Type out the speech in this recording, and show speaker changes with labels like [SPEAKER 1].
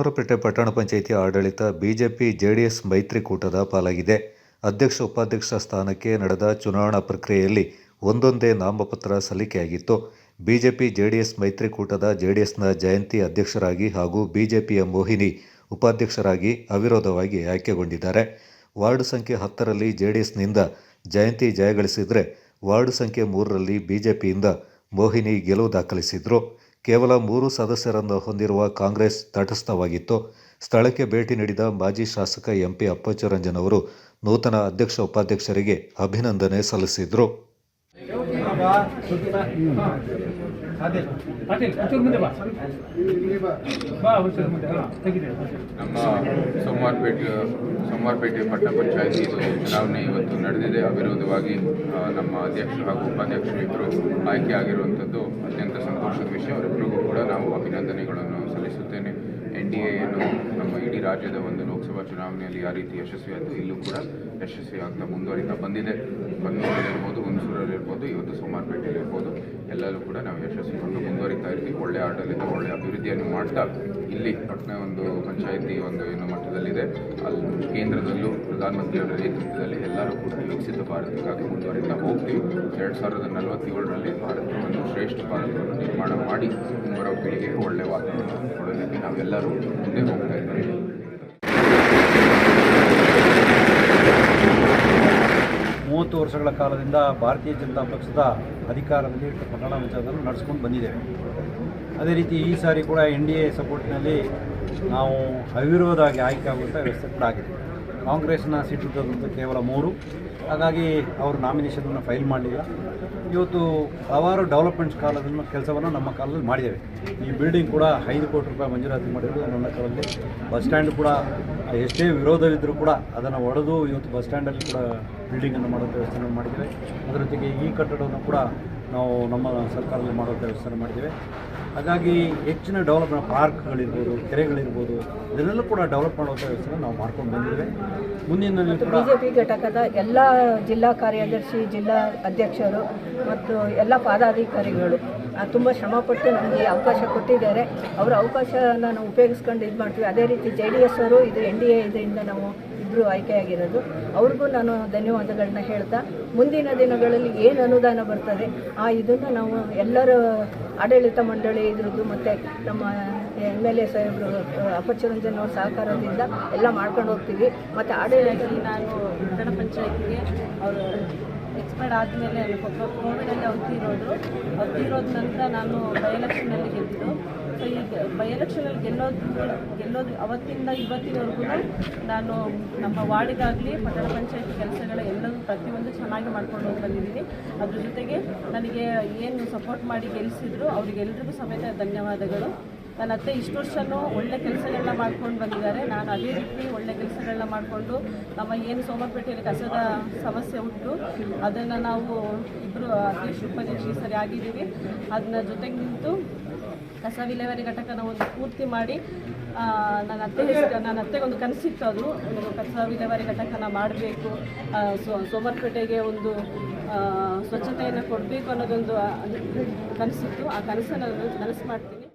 [SPEAKER 1] ಸೋಮವಾರಪೇಟೆ ಪಟ್ಟಣ ಪಂಚಾಯಿತಿ ಆಡಳಿತ BJP JDS ಮೈತ್ರಿಕೂಟದ ಪಾಲಾಗಿದೆ. ಅಧ್ಯಕ್ಷ ಉಪಾಧ್ಯಕ್ಷ ಸ್ಥಾನಕ್ಕೆ ನಡೆದ ಚುನಾವಣಾ ಪ್ರಕ್ರಿಯೆಯಲ್ಲಿ ಒಂದೊಂದೇ ನಾಮಪತ್ರ ಸಲ್ಲಿಕೆಯಾಗಿತ್ತು. ಬಿಜೆಪಿ ಜೆಡಿಎಸ್ ಮೈತ್ರಿಕೂಟದ ಜೆಡಿಎಸ್ನ ಜಯಂತಿ ಅಧ್ಯಕ್ಷರಾಗಿ ಹಾಗೂ ಬಿಜೆಪಿಯ ಮೋಹಿನಿ ಉಪಾಧ್ಯಕ್ಷರಾಗಿ ಅವಿರೋಧವಾಗಿ ಆಯ್ಕೆಗೊಂಡಿದ್ದಾರೆ. ವಾರ್ಡ್ ಸಂಖ್ಯೆ ಹತ್ತರಲ್ಲಿ ಜೆಡಿಎಸ್ನಿಂದ ಜಯಂತಿ ಜಯಗಳಿಸಿದರೆ ವಾರ್ಡ್ ಸಂಖ್ಯೆ ಮೂರರಲ್ಲಿ ಬಿಜೆಪಿಯಿಂದ ಮೋಹಿನಿ ಗೆಲುವು ದಾಖಲಿಸಿದ್ರು. ಕೇವಲ ಮೂರು ಸದಸ್ಯರನ್ನು ಹೊಂದಿರುವ ಕಾಂಗ್ರೆಸ್ ತಟಸ್ಥವಾಗಿತ್ತು. ಸ್ಥಳಕ್ಕೆ ಭೇಟಿ ನೀಡಿದ ಮಾಜಿ ಶಾಸಕ ಎಂಪಿ ಅಪ್ಪಚ್ಚರಂಜನ್ ಅವರು ನೂತನ ಅಧ್ಯಕ್ಷ ಉಪಾಧ್ಯಕ್ಷರಿಗೆ ಅಭಿನಂದನೆ ಸಲ್ಲಿಸಿದರು.
[SPEAKER 2] ಸೋಮವಾರಪೇಟೆ ಸೋಮವಾರಪೇಟೆ ಪಟ್ಟಣ ಪಂಚಾಯಿತಿ ಚುನಾವಣೆ ಇವತ್ತು ನಡೆದಿದೆ. ಅವಿರೋಧವಾಗಿ ನಮ್ಮ ಅಧ್ಯಕ್ಷರು ಹಾಗೂ ಉಪಾಧ್ಯಕ್ಷರು ಇಬ್ಬರು ಆಯ್ಕೆ ಆಗಿರುವಂಥದ್ದು ಅತ್ಯಂತ ಸಂತೋಷದ ವಿಷಯ. ಅವರಿಬ್ಬರಿಗೂ ಕೂಡ ನಾವು ಅಭಿನಂದನೆಗಳನ್ನು ಸಲ್ಲಿಸುತ್ತೇನೆ. ಎನ್ ಡಿ ಎ ಏನು ನಮ್ಮ ಇಡೀ ರಾಜ್ಯದ ಒಂದು ಲೋಕಸಭಾ ಚುನಾವಣೆಯಲ್ಲಿ ಯಾವ ರೀತಿ ಯಶಸ್ವಿಯಾಯಿತು ಇಲ್ಲೂ ಕೂಡ ಯಶಸ್ವಿಯಾಗ್ತಾ ಮುಂದುವರಿತಾ ಬಂದಿದೆ. ಕನ್ನೂರಲ್ಲಿರ್ಬೋದು ಹುಣಸೂರಲ್ಲಿರ್ಬೋದು, ಇವತ್ತು ಸೋಮವಾರಪೇಟೆಯಲ್ಲಿ ಇರ್ಬೋದು ಎಲ್ಲರೂ ಕೂಡ ನಾವು ಯಶಸ್ವಿಗೊಂಡು ಮುಂದುವರಿತಾ ಇರ್ತೀವಿ ಒಳ್ಳೆ ಆಡಳಿತ ಒಳ್ಳೆ ಅಭಿವೃದ್ಧಿಯನ್ನು ಮಾಡ್ತಾ ಇಲ್ಲಿ ಪಟ್ಟಣ ಒಂದು ಪಂಚಾಯಿತಿ ಒಂದು ಏನು ಮಟ್ಟದಲ್ಲಿದೆ. ಅಲ್ಲಿ ಕೇಂದ್ರದಲ್ಲೂ ಪ್ರಧಾನಮಂತ್ರಿಯವರ ನೇತೃತ್ವದಲ್ಲಿ ಎಲ್ಲರೂ ಕೂಡ ವಿಕಸಿತ ಭಾರತಕ್ಕಾಗಿ ಮುಂದುವರಿತಾ ಹೋಗ್ತೀವಿ. ಎರಡು ಸಾವಿರದ ನಲವತ್ತೇಳರಲ್ಲಿ ಭಾರತವನ್ನು ಶ್ರೇಷ್ಠ ಭಾರತವನ್ನು ನಿರ್ಮಾಣ ಮಾಡಿ ಮುಂಬರುವ ಪೀಳಿಗೆಗೆ ಒಳ್ಳೆಯ ವಾತಾವರಣ ಕೊಡೋದಕ್ಕೆ ನಾವೆಲ್ಲರೂ ಮುಂದೆ ಹೋಗ್ತಾ ಇದ್ದೀವಿ.
[SPEAKER 3] ಮೂವತ್ತು ವರ್ಷಗಳ ಕಾಲದಿಂದ ಭಾರತೀಯ ಜನತಾ ಪಕ್ಷದ ಅಧಿಕಾರದಲ್ಲಿ ಪ್ರಕರಣ ವಿಚಾರದಲ್ಲಿ ನಡೆಸ್ಕೊಂಡು ಬಂದಿದ್ದೇವೆ ಅದೇ ರೀತಿ ಈ ಸಾರಿ ಕೂಡ ಎನ್ ಡಿ ಎ ಸಪೋರ್ಟ್ನಲ್ಲಿ ನಾವು ಅವಿರೋಧವಾಗಿ ಆಯ್ಕೆ ಆಗುವಂಥ ವ್ಯವಸ್ಥೆ ಕೂಡ ಆಗಿದೆ. ಕಾಂಗ್ರೆಸ್ನ ಅಂತ ಕೇವಲ ಮೂರು. ಹಾಗಾಗಿ ಅವರು ನಾಮಿನೇಷನನ್ನು ಫೈಲ್ ಮಾಡಲಿಲ್ಲ ಇವತ್ತು ಹಲವಾರು ಡೆವಲಪ್ಮೆಂಟ್ಸ್ ಕಾಲದಲ್ಲಿ ಕೆಲಸವನ್ನು ನಮ್ಮ ಕಾಲದಲ್ಲಿ ಮಾಡಿದ್ದೇವೆ. ಈ ಬಿಲ್ಡಿಂಗ್ ಕೂಡ ಐದು ಕೋಟಿ ರೂಪಾಯಿ ಮಂಜೂರಾತಿ ಮಾಡಿರೋದು ನನ್ನ ಕಾಲದಲ್ಲಿ. ಬಸ್ ಸ್ಟ್ಯಾಂಡ್ ಕೂಡ, ಎಷ್ಟೇ ವಿರೋಧವಿದ್ದರೂ ಕೂಡ ಅದನ್ನು ಒಡೆದು ಇವತ್ತು ಬಸ್ ಸ್ಟ್ಯಾಂಡಲ್ಲಿ ಕೂಡ ಬಿಲ್ಡಿಂಗನ್ನು ಮಾಡೋದು ವ್ಯವಸ್ಥೆಯನ್ನು ಮಾಡಿದ್ದೇವೆ. ಅದರ ಜೊತೆಗೆ ಈ ಕಟ್ಟಡವನ್ನು ಕೂಡ ನಾವು ನಮ್ಮ ಸರ್ಕಾರದಲ್ಲಿ ಮಾಡೋ ವ್ಯವಸ್ಥೆ ಮಾಡಿದ್ದೇವೆ. ಹಾಗಾಗಿ ಹೆಚ್ಚಿನ ಡೆವಲಪ್ಮೆಂಟ್ ಪಾರ್ಕ್ಗಳಿರ್ಬೋದು ಕೆರೆಗಳಿರ್ಬೋದು ಇದರಲ್ಲೂ ಕೂಡ ಡೆವಲಪ್ ಮಾಡುವಂಥ ವ್ಯವಸ್ಥೆ ನಾವು ಮಾಡ್ಕೊಂಡು ಬಂದಿದ್ದೇವೆ. ಮುಂದಿನ ಕೂಡ
[SPEAKER 4] ಬಿಜೆಪಿ ಘಟಕದ ಎಲ್ಲ ಜಿಲ್ಲಾ ಕಾರ್ಯದರ್ಶಿ ಜಿಲ್ಲಾ ಅಧ್ಯಕ್ಷರು ಮತ್ತು ಎಲ್ಲ ಪದಾಧಿಕಾರಿಗಳು ತುಂಬ ಶ್ರಮಪಟ್ಟು ನಮಗೆ ಅವಕಾಶ ಕೊಟ್ಟಿದ್ದಾರೆ. ಅವರ ಅವಕಾಶನ ನಾವು ಉಪಯೋಗಿಸ್ಕೊಂಡು ಇದು ಮಾಡ್ತೀವಿ. ಅದೇ ರೀತಿ ಜೆ ಡಿ ಎಸ್ ಅವರು ಇದು ಎನ್ ಡಿ ಎ ಇದರಿಂದ ನಾವು ಇಬ್ಬರು ಆಯ್ಕೆಯಾಗಿರೋದು. ಅವ್ರಿಗೂ ನಾನು ಧನ್ಯವಾದಗಳನ್ನ ಹೇಳ್ತಾ, ಮುಂದಿನ ದಿನಗಳಲ್ಲಿ ಏನು ಅನುದಾನ ಬರ್ತದೆ, ಆ ಇದನ್ನು ನಾವು ಎಲ್ಲರ ಆಡಳಿತ ಮಂಡಳಿ ಇದ್ರದ್ದು ಮತ್ತು ನಮ್ಮ ಎಂ ಎಲ್ ಎ ಸಾಹೇಬರು ಅಪಚರಂಜನ್ ಅವ್ರ ಸಹಕಾರದಿಂದ ಎಲ್ಲ ಮಾಡ್ಕೊಂಡು ಹೋಗ್ತೀವಿ. ಮತ್ತು ಆಡಳಿತದಲ್ಲಿ
[SPEAKER 5] ನಾನು ಪಂಚಾಯತಿಗೆ ಅವರು ಎಕ್ಸ್ಪೈರ್ಡ್ ಆದಮೇಲೆ ಕೋವಿಡಲ್ಲಿ ಅವ್ರು ತೀರೋದ್ರು ಅವ್ರು ತೀರೋದ. ನಂತರ ನಾನು ಬೈ ಎಲೆಕ್ಷನಲ್ಲಿ ಗೆದ್ದಿದ್ದು. ಸೊ ಈ ಬೈ ಎಲೆಕ್ಷನಲ್ಲಿ ಗೆಲ್ಲೋದು ಗೆಲ್ಲೋದು ಅವತ್ತಿಂದ ಇವತ್ತಿನವರೆಗೂ ನಾನು ನಮ್ಮ ವಾರ್ಡಿಗಾಗಲಿ, ಪಟ್ಟಣ ಪಂಚಾಯಿತಿ ಕೆಲಸಗಳ ಎಲ್ಲವೂ ಪ್ರತಿಯೊಂದು ಚೆನ್ನಾಗಿ ಮಾಡ್ಕೊಂಡು ಹೋಗಿ ಬಂದಿದ್ದೀನಿ. ಅದ್ರ ಜೊತೆಗೆ ನನಗೆ ಏನು ಸಪೋರ್ಟ್ ಮಾಡಿ ಗೆಲ್ಲಿಸಿದ್ರು ಅವರಿಗೆಲ್ರಿಗೂ ಸಮೇತ ಧನ್ಯವಾದಗಳು. ನನ್ನ ಅತ್ತೆ ಇಷ್ಟು ವರ್ಷನೂ ಒಳ್ಳೆ ಕೆಲಸಗಳನ್ನ ಮಾಡ್ಕೊಂಡು ಬಂದಿದ್ದಾರೆ. ನಾನು ಅದೇ ರೀತಿ ಒಳ್ಳೆ ಕೆಲಸಗಳನ್ನ ಮಾಡಿಕೊಂಡು ನಮ್ಮ ಏನು ಸೋಮಪೇಟೆಯಲ್ಲಿ ಕಸದ ಸಮಸ್ಯೆ ಉಂಟು, ಅದನ್ನು ನಾವು ಇಬ್ಬರು ಅಧ್ಯಕ್ಷ ಉಪಾಧ್ಯಕ್ಷರು ಸರಿ ಆಗಿದ್ದೀವಿ. ಅದನ್ನ ಜೊತೆಗೆ ನಿಂತು ಕಸ ವಿಲೇವಾರಿ ಘಟಕನ ಒಂದು ಪೂರ್ತಿ ಮಾಡಿ ನನ್ನ ಅತ್ತೆ ನನ್ನ ಅತ್ತೆಗೊಂದು ಕನಸಿತ್ತು ಅದು. ಕಸ ವಿಲೇವಾರಿ ಘಟಕನ ಮಾಡಬೇಕು ಸೋಮರ್ಪೇಟೆಗೆ ಒಂದು ಸ್ವಚ್ಛತೆಯನ್ನು ಕೊಡಬೇಕು ಅನ್ನೋದೊಂದು ಕನಸಿತ್ತು. ಆ ಕನಸನ್ನು ನನಸು ಮಾಡ್ತೀನಿ.